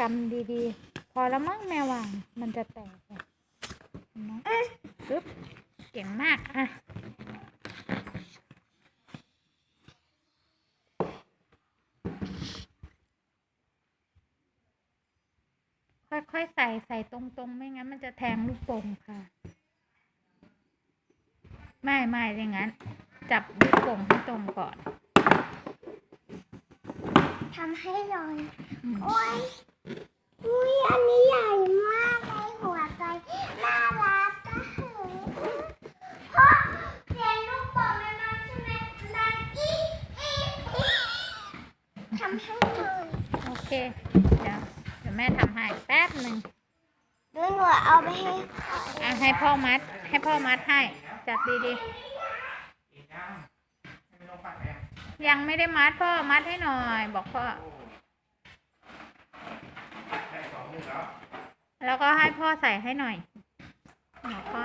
กำดีๆ พอแล้วมั้งแม่วางมันจะแตกอะเห็นไหมปึ๊บเก่งมากอะค่อยๆใส่ใส่ตรงๆ ไม่งั้นมันจะแทงลูกโป่งค่ะ ไม่ไม่อย่างนั้น จับลูกโป่งให้ตรงก่อนทำให้หน่อยอืมโอ้ย อุ้ยอันนี้ใหญ่มากเลยหัวใจน่ารักก็หือพ่อเสียงลูกโป่งมันมาใช่ไหมดังอีอีอีทำให้หน่อยโอเค เดี๋ยวเดี๋ยวแม่ทำให้แป๊บหนึ่งหนูหนูเอาไปให้อะให้พ่อมัด ให้พ่อมัดให้ จับดีๆยังไม่ได้มัดพ่อมัดให้หน่อย บอกพ่อ แล้วก็ให้พ่อใส่ให้หน่อยบอกพ่อ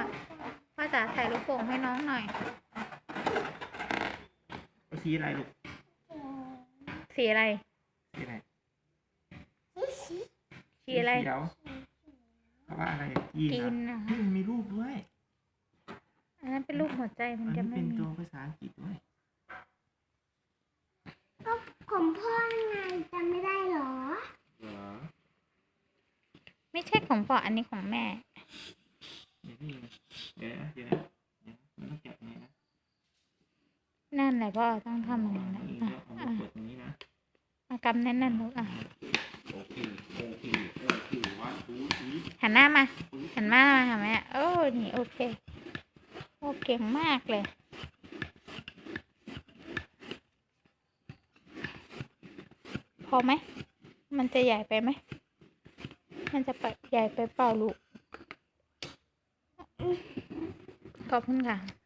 พ่อจ๋าใส่ลูกโป่งให้น้องหน่อยเอาสีอะไรลูก สีอะไร สีอะไรนี่สิสีอะไรเขียวเพราะว่าอะไรยีนกิเหรอนนะเฮ้ยมันมีรูปด้วยอันนั้นเป็นรูปหัวใจมันอันจะนี้ไม่เป็นมีตัวภาษาอังกฤษด้วย ก็ของพ่อไงจำไม่ได้เหรอ เหรอ ไม่ ใช่ของพ่ออันนี้ของแม่เดี๋ยวนี่เดี๋ยวนะเดี๋ยวนะเดี๋ยวมันต้องจับอย่างนี้นะนั่นแหละพ่อต้องทำอย่างนั้นนะอะอามาอะกดอย่างนี้นะกำแน่นๆลูกอะหันหน้ามาหันหน้ามาหาแม่โอ้นี่โอเคโอ้เก่งมากเลยพอไหมมันจะใหญ่ไปไหม มันจะไปใหญ่ไปเปล่าลูก ขอบคุณค่ะ